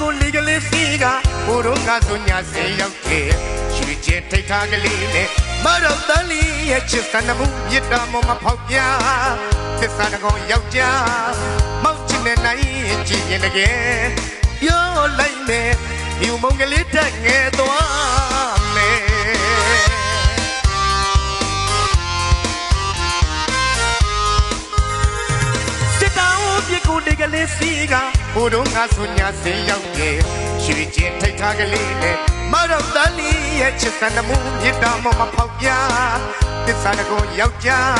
ကိုလေးကလေးစီကဘိုးတို့ငါဆိုညာစေရောက်တယ်ရွှေကျင်ထိတ်ထားကလေးနဲ့မတော်တန်လီရဲ့ချစ်စံနမှုမြစ်တော်မမဖောက်ပြသစ္စာတကောင်ယောက်ျားမောက်ချင်တဲ့နိုင်ကြည့်ရင်တကယ်ပြောလိုက်မယ်ဒီမုံကလေးတက်ငယ်သွား ကဘိုးတို့ငါဆိုညာစေရောက်တယ်ရွှေကျင်ထိတ်ထားကလေးနဲ့မတော်တန်လီရဲ့ချစ်စံနမှုမြစ်တော်မမဖောက်ပြသစ္စာတကောင်ယောက်ျား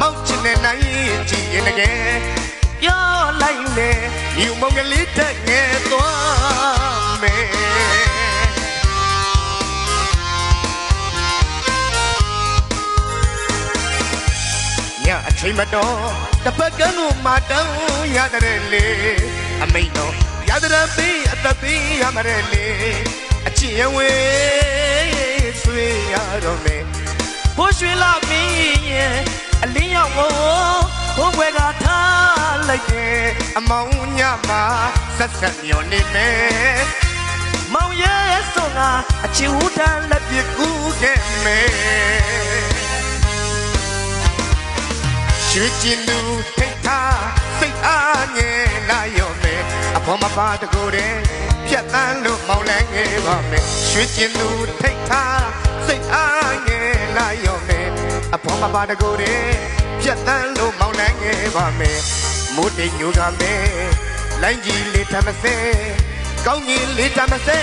မောက်ချင်တဲ့နိုင်ကြည့်ရင်တကယ်ပြောလိုက်မယ်ဒီမုံကလေးတက်ငယ်သွားမယ်ညအချိန်မတော်တစ်ပတ်ကန်းကိုမတောင်းရတဲ့လေ အမိန်တော်ရတဲ့ပေးအသက်ပေးရမတဲ့လေအချစ်ရဝေးဆွေရတော့မယ်ဘိုးရွှေလာမင်းရဲ့အလင်းရောက်ကိုဘိုးဘွယ်ကထားလိုက်တယ်အမောင်ညမှာဆက်ဆက်မျောနေမယ်မောင်ရဲ့ဆုံးကအချစ်ဦးတန်းလက်ပြကူးခဲ့မယ်ရွှေကျင်လူထိတ်ထားစိတ်အားငယ်လာရောမယ် အဖေါ်မပါတကိုယ်တည်းဖြတ်တန်းလို့မောင်းလဲငယ်ပါမယ်ရွှေကျင်လူထိတ်ထားစိတ်အားငယ်လာရောမယ်အဖေါ်မပါတကိုယ်တည်းဖြတ်တန်းလို့မောင်းလဲငယ်ပါမယ်မိုးတိမ်ညိုကမယ်လိုင်းကြီးလေးထမစဲကောင်းကြီးလေးထမစဲ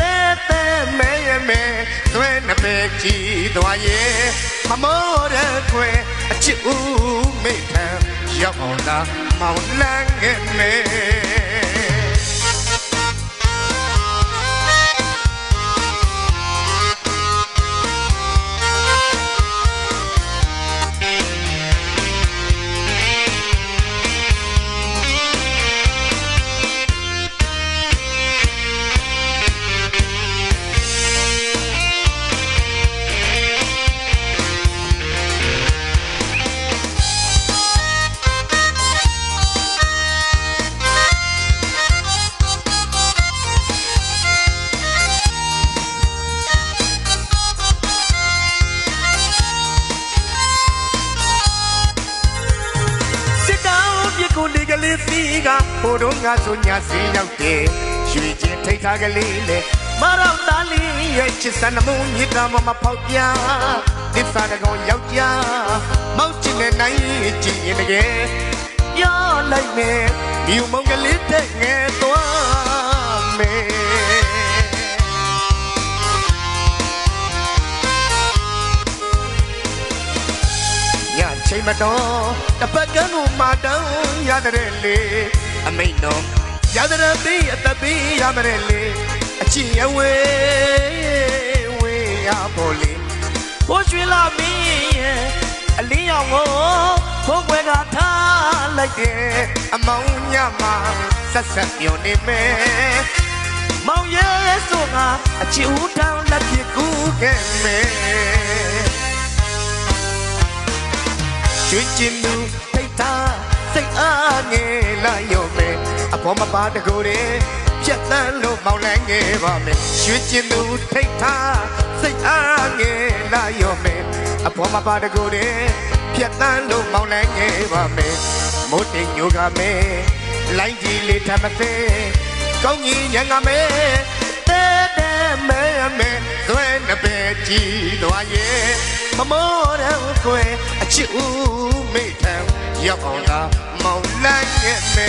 တဲတဲမဲရမဲသွဲနှပဲကြည်သွားရဲ့မမောတဲ့ခွဲအချစ်ဦးမိထံရောက်အောင်လာမောင်လန်းငယ်မဲစ လေကလေးစီကဟိုတော့ငါဆိုညာစီရောက်တယ်ရွှေကျင်ထိတ်ထားကလေးလေမတော်သားလေးရဲ့ချစ်စံနမှုမြစ်တာမမဖောက်ပြသစ္စာတကောင်ယောက်ျားမောက်ချင်တဲ့နိုင်ကြည့်ရင်တကယ်ပြောလိုက်မယ်ဒီမုံကလေးတဲ့ငယ် ချိန်မတော်တပတ်ကန်းကိုမတောင်းရတဲ့လေအမိန်တော်ရတဲ့ပေးအသက်ပေးရမတဲ့လေအချစ်အဝေးဝေးရပေါ်လေဘိုးရွှေလာမင်းရဲ့အလင်းရောင်ကိုဘိုးကွယ်ကထားလိုက်တယ်အမောင်ညမှာဆက်ဆက်ပြောနေမယ်မောင်ရဲ့ဆိုငါအချစ်ဦးတောင်းလက်ပြကူးခဲ့မယ် ရွှေကျင်လူထိတ်သားစိတ်အားငယ်လာရောမယ်အပေါ်မပါတကိုယ်တည်းဖြတ်တန်းလို့မောင်းလဲငယ်ပါမယ်ရွှေကျင်လူထိတ်သားစိတ်အားငယ်လာရောမယ်အပေါ်မပါတကိုယ်တည်းဖြတ်တန်းလို့မောင်းလဲငယ်ပါမယ်မိုးတိမ်ညိုကမယ်လိုင်းကြီးလေးထမစဲကောင်းကြီးညံကမယ်တဲတဲမဲမဲသွဲနှပဲကြည်သွားရဲ့မမောတဲ့ကွယ်အချစ်ဦး မိထံရောက်အောင်သာမောင်လန်းရဲ့မဲ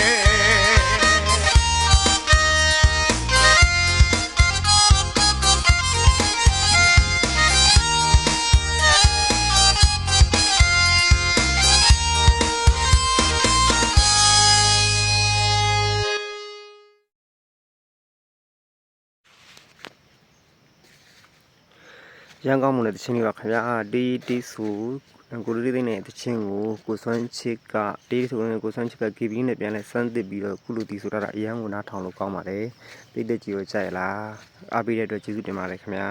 ရန်ကောင်းမွန်တဲ့တခြင်းလေးပါခင်ဗျာတီးတီးဆို ကိုလေးလေးနဲ့တခြင်းကိုကိုစွမ်းချစ်ကတီးဆိုနဲ့ကိုစွမ်းချစ်က KB နဲ့ပြန်လဲစမ်းသစ်ပြီးတော့ကုလူတီဆိုတာအရန်ကိုနားထောင်လို့ကောင်းပါတယ်တိတ်တက်ကြည့်ရကြရလားအားပေးတဲ့အတွက်ကျေးဇူးတင်ပါတယ်ခင်ဗျာ